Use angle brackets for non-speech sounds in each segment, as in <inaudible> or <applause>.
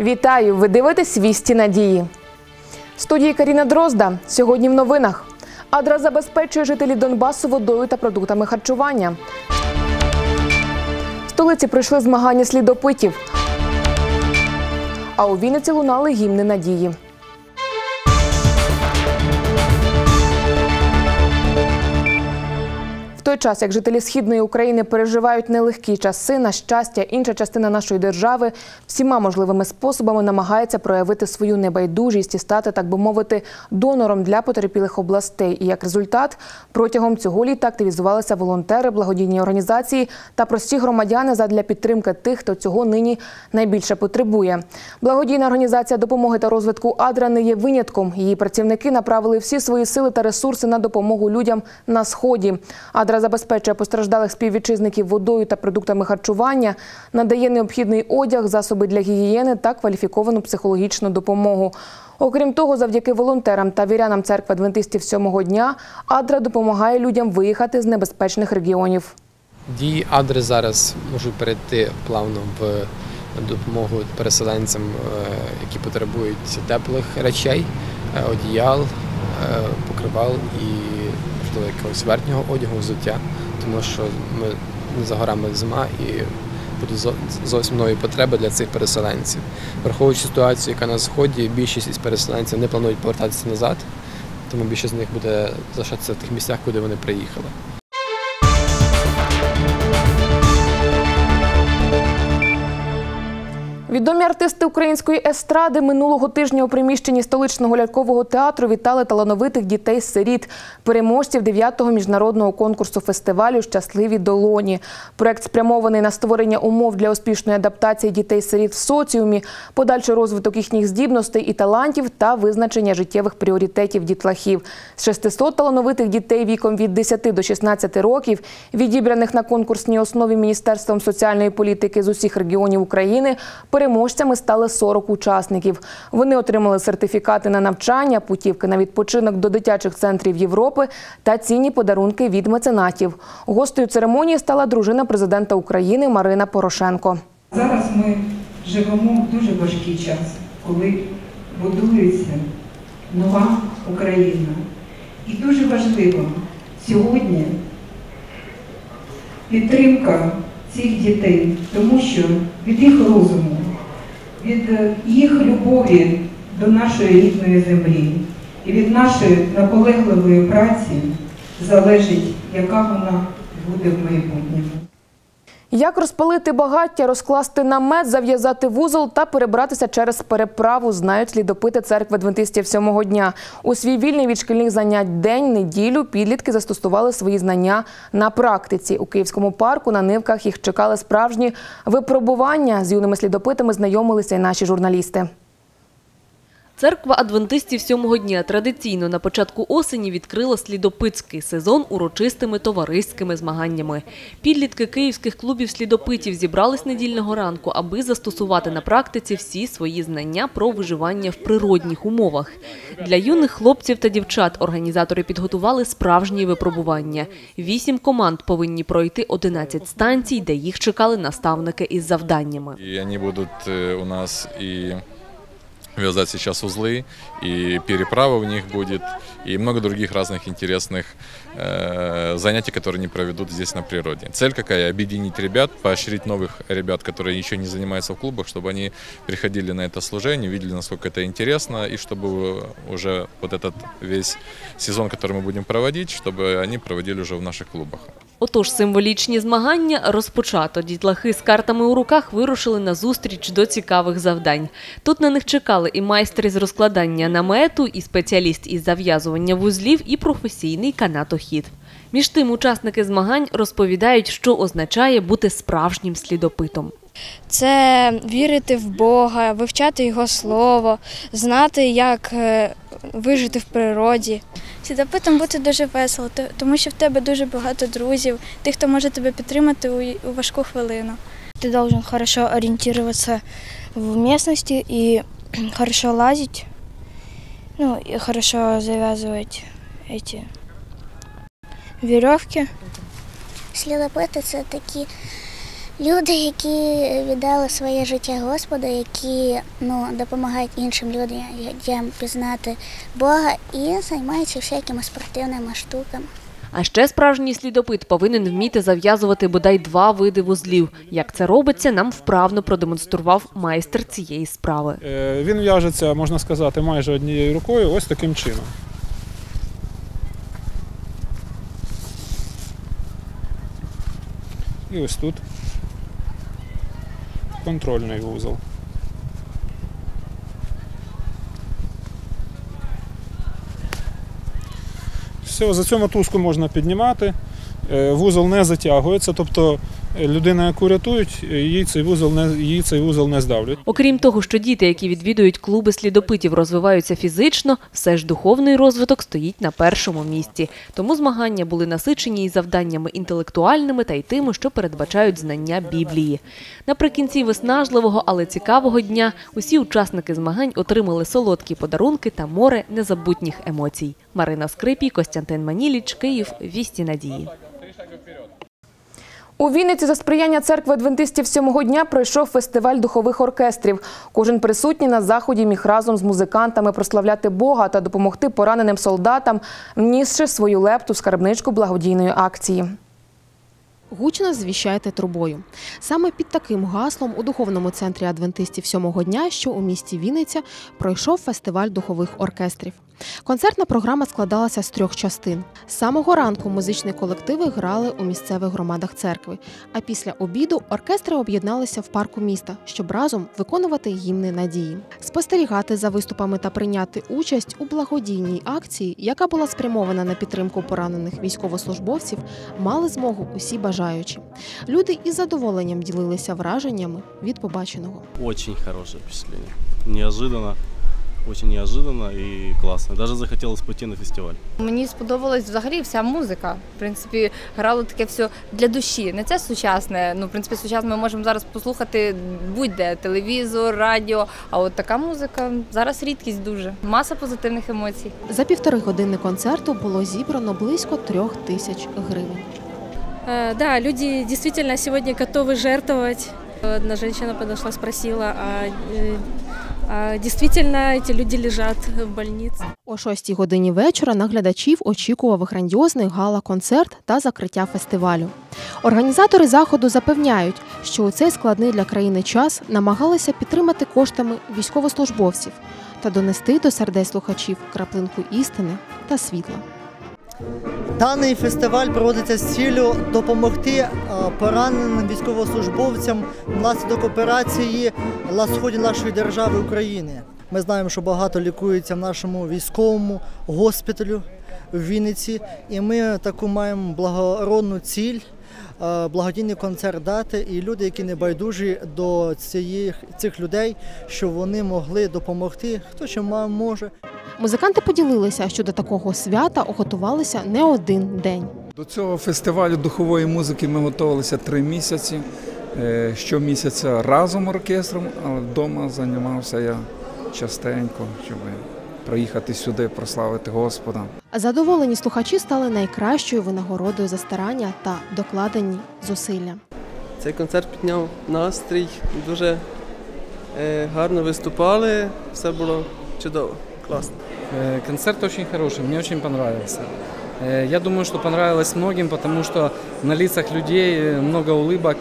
Вітаю! Ви дивитесь «Вісті надії. Студії Каріна Дрозда. Сьогодні в новинах. Адра забезпечує жителів Донбасу водою та продуктами харчування. В столиці пройшли змагання слідопитів. А у Вінниці лунали гімни надії. Той час, як жителі східної України переживають нелегкі часи, на щастя, інша частина нашої держави всіма можливими способами намагається проявити свою небайдужість і стати, так би мовити, донором для потерпілих областей. І як результат, протягом цього літа активізувалися волонтери, благодійні організації та прості громадяни задля підтримки тих, хто цього нині найбільше потребує. Благодійна організація допомоги та розвитку Адра не є винятком. Її працівники направили всі свої сили та ресурси на допомогу людям на сході. Адра забезпечує постраждалих співвітчизників водою та продуктами харчування, надає необхідний одяг, засоби для гігієни та кваліфіковану психологічну допомогу. Окрім того, завдяки волонтерам та вірянам церкви адвентистів сьомого дня Адра допомагає людям виїхати з небезпечних регіонів. Дії Адри зараз можуть перейти плавно в допомогу переселенцям, е, які потребують теплих речей, е, одіял, е, покривал і можливо якогось верхнього одягу, взуття, тому що ми за горами зима і будуть зовсім нові потреби для цих переселенців. Враховуючи ситуацію, яка на сході, більшість із переселенців не планують повертатися назад, тому більшість з них буде залишатися в тих місцях, куди вони приїхали. Відомі артисти української естради минулого тижня у приміщенні столичного лялькового театру вітали талановитих дітей-сиріт, переможців 9-го міжнародного конкурсу фестивалю Щасливі долоні. Проект спрямований на створення умов для успішної адаптації дітей-сиріт в соціумі, подальший розвиток їхніх здібностей і талантів та визначення життєвих пріоритетів дітлахів. З 600 талановитих дітей віком від 10 до 16 років, відібраних на конкурсній основі Міністерством соціальної політики з усіх регіонів України, переможцями стали 40 учасників. Вони отримали сертифікати на навчання, путівки на відпочинок до дитячих центрів Європи та цінні подарунки від меценатів. Гостею церемонії стала дружина президента України Марина Порошенко. Зараз ми живемо в дуже важкий час, коли будується нова Україна. І дуже важливо сьогодні підтримка цих дітей, тому що від їх розуму, від е, їх любові до нашої рідної землі і від нашої наполегливої праці залежить, яка вона буде в майбутньому. Як розпалити багаття, розкласти намет, зав'язати вузол та перебратися через переправу, знають слідопити церкви адвентистів сьомого дня. У свій вільний від шкільних занять день, неділю підлітки застосували свої знання на практиці. У Київському парку на нивках їх чекали справжні випробування. З юними слідопитами знайомилися і наші журналісти. Церква адвентистів сьомого дня традиційно на початку осені відкрила слідопитський сезон урочистими товариськими змаганнями. Підлітки київських клубів слідопитів зібрались недільного ранку, аби застосувати на практиці всі свої знання про виживання в природних умовах. Для юних хлопців та дівчат організатори підготували справжні випробування. Вісім команд повинні пройти 11 станцій, де їх чекали наставники із завданнями. И они будут э, у нас и вязать сейчас узлы, и переправа у них будет, и много других разных интересных э, занятий, которые они проведут здесь на природе. Цель какая? Объединить ребят, поощрить новых ребят, которые еще не занимаются в клубах, чтобы они приходили на это служение, видели, насколько это интересно, и чтобы уже вот этот весь сезон, который мы будем проводить, чтобы они проводили уже в наших клубах. Отож, символічні змагання розпочато. Дітлахи з картами у руках вирушили на зустріч до цікавих завдань. Тут на них чекали і майстер з розкладання намету, і спеціаліст із зав'язування вузлів, і професійний канатохід. Між тим, учасники змагань розповідають, що означає бути справжнім слідопитом. це вірити в Бога, вивчати Його слово, знати, як е, вижити в природі. Слідопитом бути дуже весело, тому що в тебе дуже багато друзів, тих, хто може тебе підтримати у, важку хвилину. Ты должен хорошо ориентироваться в местности и <clears throat> хорошо лазить, ну и хорошо завязывать эти веревки. Слідопити це такі Люди, які віддали своє життя Господу, які ну, допомагають іншим людям пізнати Бога і займаються всякими спортивними штуками. А ще справжній слідопит повинен вміти зав'язувати бодай два види вузлів. Як це робиться, нам вправно продемонстрував майстер цієї справи. Е, Він в'яжеться, можна сказати, майже однією рукою, ось таким чином. І ось тут контрольний вузол. Все, за цю мотузку можна піднімати. Е, Вузол не затягується, тобто людина, яку рятують, їй цей вузол не, її цей вузол не здавлять. Окрім того, що діти, які відвідують клуби слідопитів, розвиваються фізично, все ж духовний розвиток стоїть на першому місці. Тому змагання були насичені і завданнями інтелектуальними та й тими, що передбачають знання Біблії. Наприкінці виснажливого, але цікавого дня усі учасники змагань отримали солодкі подарунки та море незабутніх емоцій. Марина Скрипій, Костянтин Маніліч, Київ, Вісті Надії. У Вінниці за сприяння церкви адвентистів сьомого дня пройшов фестиваль духових оркестрів. Кожен присутній на заході міг разом з музикантами прославляти Бога та допомогти пораненим солдатам, внісши свою лепту в скарбничку благодійної акції. Гучно звіщайте трубою. Саме під таким гаслом у духовному центрі адвентистів сьомого дня, що у місті Вінниця, пройшов фестиваль духових оркестрів. Концертна програма складалася з трьох частин. З самого ранку музичні колективи грали у місцевих громадах церкви. А після обіду оркестри об'єдналися в парку міста, щоб разом виконувати гімни надії, спостерігати за виступами та прийняти участь у благодійній акції, яка була спрямована на підтримку поранених військовослужбовців, мали змогу усі бажаючі. Люди із задоволенням ділилися враженнями від побаченого. Очень хорошее впечатление. Неожиданно, очень неожиданно и классно. Даже захотелось пойти на фестиваль. Мені сподобалась взагалі вся музика. В принципі, грало таке все для душі. Не це сучасне. Ну, в принципі, сучасне ми можемо зараз послухати будь-де телевізор, радіо. А от така музика зараз рідкість дуже. Маса позитивних емоцій. За півтори години концерту було зібрано близько трьох тисяч гривень. Э, Да, люди действительно сегодня готовы жертвовать. Одна женщина подошла, спросила, а, э, а действительно эти люди лежать в больнице? О 6 годині вечора на глядачів очікував грандіозний гала-концерт та закриття фестивалю. Організатори заходу запевняють, що у цей складний для країни час намагалися підтримати коштами військовослужбовців та донести до сердець слухачів краплинку істини та світла. Даний фестиваль проводиться з ціллю допомогти е, пораненим військовослужбовцям внаслідок операції на сході нашої держави України. Ми знаємо, що багато лікується в нашому військовому госпіталю в Вінниці, і ми таку маємо благородну ціль. Е, Благодійний концерт дати і люди, які не байдужі до цієї, цих людей, щоб вони могли допомогти, хто чим може. Музиканти поділилися, що до такого свята готувалися не один день. До цього фестивалю духової музики ми готувалися три місяці. Е, Щомісяця разом оркестром, але вдома займався я частенько, щоб приїхати сюди, прославити Господа. Задоволені слухачі стали найкращою винагородою за старання та докладені зусилля. Цей концерт підняв настрій, дуже е, гарно виступали, все було чудово, класно. Э, Концерт очень хороший, мне очень понравился. Э, Я думаю, что понравилось многим, потому что на лицах людей э, много улыбок,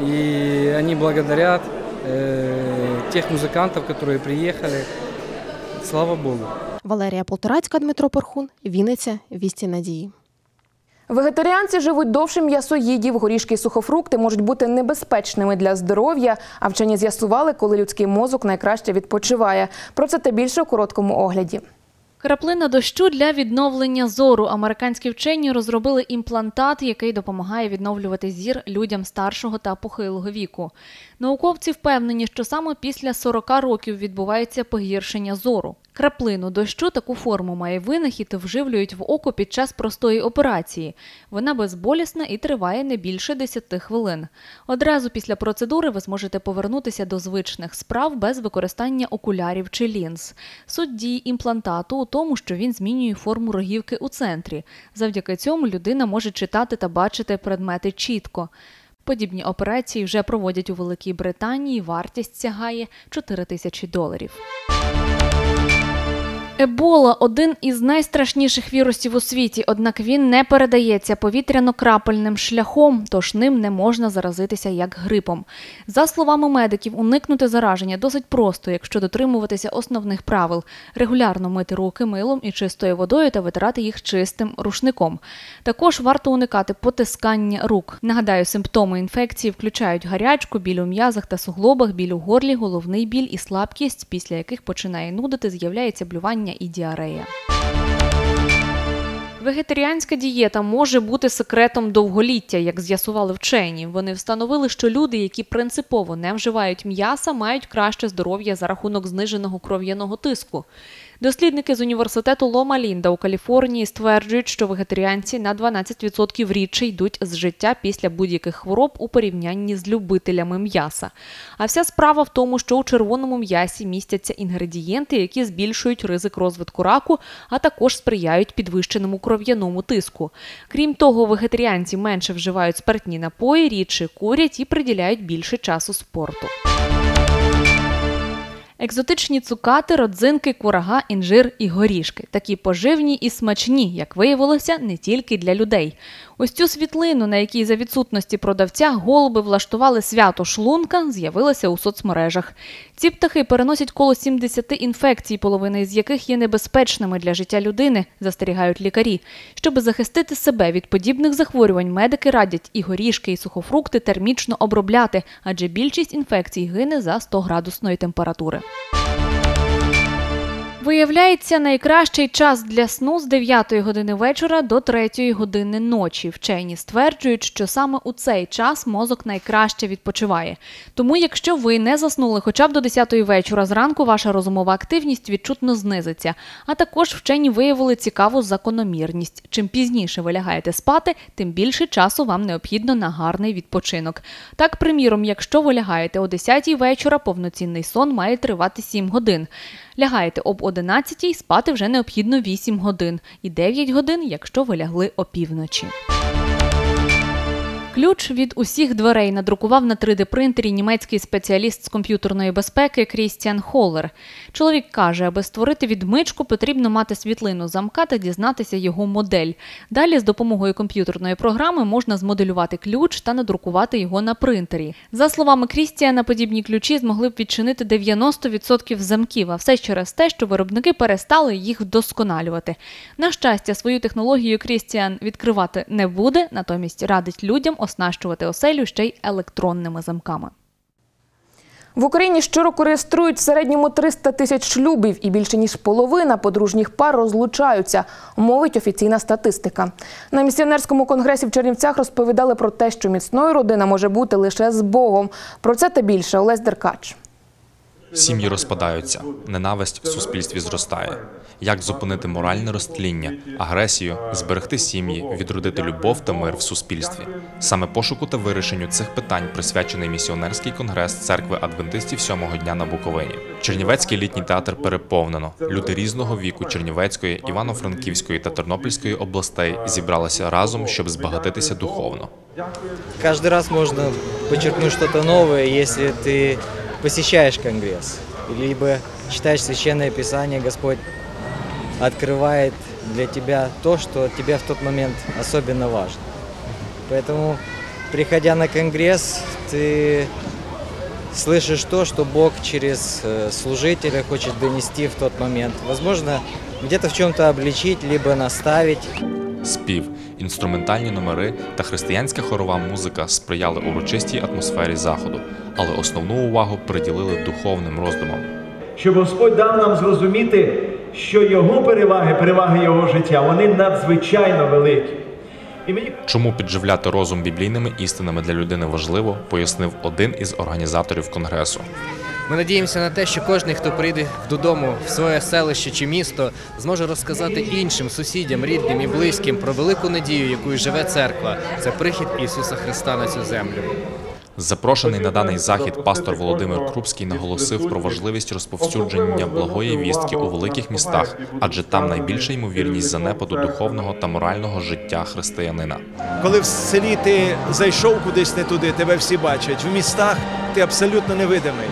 и они благодарят э, тех музыкантов, которые приехали. Слава Богу. Валерія Полторацька, Дмитро Порхун, Вінниця, Вісті Надії. Вегетаріанці живуть довше м'ясоїдів. Горішки і сухофрукти можуть бути небезпечними для здоров'я. А вчені з'ясували, коли людський мозок найкраще відпочиває. Про це та більше у короткому огляді. Краплина дощу для відновлення зору. Американські вчені розробили імплантат, який допомагає відновлювати зір людям старшого та похилого віку. Науковці впевнені, що саме після 40 років відбувається погіршення зору. Краплину дощу таку форму має винахід, вживлюють в око під час простої операції. Вона безболісна і триває не більше 10 хвилин. Одразу після процедури ви зможете повернутися до звичних справ без використання окулярів чи лінз. Суть дії імплантату у тому, що він змінює форму рогівки у центрі. Завдяки цьому людина може читати та бачити предмети чітко. Подібні операції вже проводять у Великій Британії. Вартість сягає 4 тисячі доларів. Ебола один із найстрашніших вірусів у світі, однак він не передається повітряно-крапельним шляхом, тож ним не можна заразитися як грипом. За словами медиків, уникнути зараження досить просто, якщо дотримуватися основних правил: регулярно мити руки милом і чистою водою та витирати їх чистим рушником. Також варто уникати потискання рук. Нагадаю, симптоми інфекції включають гарячку, біль у м'язах та суглобах, біль у горлі, головний біль і слабкість, після яких починає нудити, з'являється блювання і діарея. Вегетаріанська дієта може бути секретом довголіття, як з'ясували вчені. Вони встановили, що люди, які принципово не вживають м'яса, мають краще здоров'я за рахунок зниженого кров'яного тиску. Дослідники з університету Лома Лінда у Каліфорнії стверджують, що вегетаріанці на 12% рідше йдуть з життя після будь-яких хвороб у порівнянні з любителями м'яса. А вся справа в тому, що у червоному м'ясі містяться інгредієнти, які збільшують ризик розвитку раку, а також сприяють підвищеному кров'яному тиску. Крім того, вегетаріанці менше вживають спиртні напої, рідше курять і приділяють більше часу спорту. Екзотичні цукати, родзинки, курага, інжир і горішки. Такі поживні і смачні, як виявилося, не тільки для людей. Ось цю світлину, на якій за відсутності продавця голуби влаштували свято шлунка, з'явилася у соцмережах. Ці птахи переносять коло 70 інфекцій, половина із яких є небезпечними для життя людини, застерігають лікарі. Щоб захистити себе від подібних захворювань, медики радять і горішки, і сухофрукти термічно обробляти, адже більшість інфекцій гине за 100 градусної температури. Виявляється, найкращий час для сну з 9 години вечора до 3 години ночі. Вчені стверджують, що саме у цей час мозок найкраще відпочиває. Тому, якщо ви не заснули хоча б до 10 вечора, зранку ваша розумова активність відчутно знизиться. А також вчені виявили цікаву закономірність. Чим пізніше ви лягаєте спати, тим більше часу вам необхідно на гарний відпочинок. Так, приміром, якщо ви лягаєте о 10 вечора, повноцінний сон має тривати 7 годин. Лягаєте об 11 спати вже необхідно 8 годин і 9 годин, якщо ви лягли опівночі. Ключ від усіх дверей надрукував на 3D-принтері німецький спеціаліст з комп'ютерної безпеки Крістіан Холлер. Чоловік каже, аби створити відмичку, потрібно мати світлину замка та дізнатися його модель. Далі з допомогою комп'ютерної програми можна змоделювати ключ та надрукувати його на принтері. За словами Крістіана, подібні ключі змогли б відчинити 90% замків, а все через те, що виробники перестали їх вдосконалювати. На щастя, свою технологію Крістіан відкривати не буде, натомість радить людям оснащувати оселю ще й електронними замками. В Україні щороку реєструють в середньому 300 тисяч шлюбів і більше ніж половина подружніх пар розлучаються, мовить офіційна статистика. На місіонерському конгресі в Чернівцях розповідали про те, що міцною родина може бути лише з Богом. Про це та більше Олесь Деркач. Сім'ї розпадаються, ненависть в суспільстві зростає. Як зупинити моральне розтління, агресію, зберегти сім'ї, відродити любов та мир в суспільстві? Саме пошуку та вирішенню цих питань присвячений місіонерський конгрес церкви адвентистів сьомого дня на Буковині. Чернівецький літній театр переповнено. Люди різного віку Чернівецької, Івано-Франківської та Тернопільської областей зібралися разом, щоб збагатитися духовно. Каждый раз можно подчеркнуть что-то новое, если ты посещаешь конгресс, либо читаешь Священное Писание, Господь открывает для тебя то, что тебе в тот момент особенно важно. Поэтому, приходя на конгресс, ты слышишь то, что Бог через э, служителя хочет донести в тот момент. Возможно, где-то в чем-то обличить, либо наставить. Спів, інструментальні номери та християнська хорова музика сприяли урочистій атмосфері заходу, але основну увагу приділили духовним роздумам. щоб Господь дав нам зрозуміти, що його переваги, переваги його життя, вони надзвичайно великі. І мені Чому підживляти розум біблійними істинами для людини важливо, пояснив один із організаторів конгресу. Ми надіємося на те, що кожен, хто прийде додому в своє селище чи місто, зможе розказати іншим сусідям, рідним і близьким про велику надію, якою живе церква. Це прихід Ісуса Христа на цю землю. Запрошений на даний захід пастор Володимир Крупський наголосив про важливість розповсюдження благої вістки у великих містах, адже там найбільша ймовірність занепаду духовного та морального життя християнина. Коли в селі ти зайшов кудись не туди, тебе всі бачать. В містах ти абсолютно невидимий.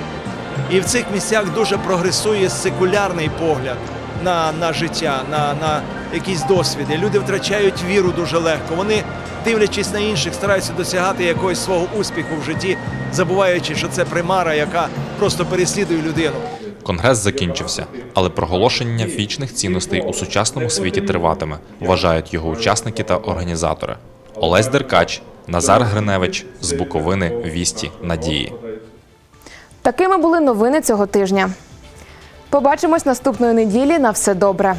І в цих місцях дуже прогресує секулярний погляд на, на життя, на, на якісь досвіди. Люди втрачають віру дуже легко. Вони, дивлячись на інших, стараються досягати якогось свого успіху в житті, забуваючи, що це примара, яка просто переслідує людину. Конгрес закінчився, але проголошення вічних цінностей у сучасному світі триватиме, вважають його учасники та організатори. Олесь Деркач, Назар Гриневич з Буковини Вісті Надії. Такими були новини цього тижня. Побачимось наступної неділі. На все добре.